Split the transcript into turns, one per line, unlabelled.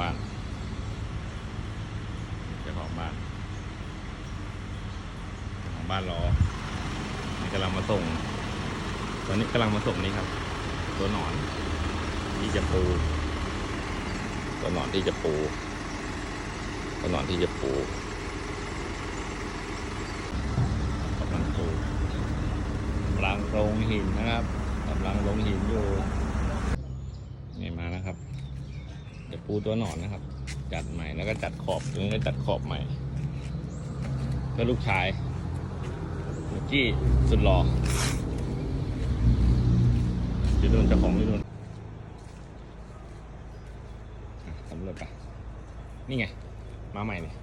บ้านเจ้าของบ้านของบ้านรอนี่กำลังมาส่ง ตอนนี้กำลังมาส่งนี่ครับ ตัวหนอน ที่จะปู ตัวหนอนที่จะปู ตัวหนอนที่จะปูกำลังปูกำลังลงหินนะครับกำลังลงหินอยู่นี่มานะครับ จะปูตัวหนอนนะครับ จัดใหม่แล้วก็จัดขอบตรงนี้ก็จัดขอบใหม่ ก็ลูกชายมุกี้สุดหล่อจะโดนเจ้าของอยู่นู่นสำรวจไปนี่ไง มาใหม่เนี่ย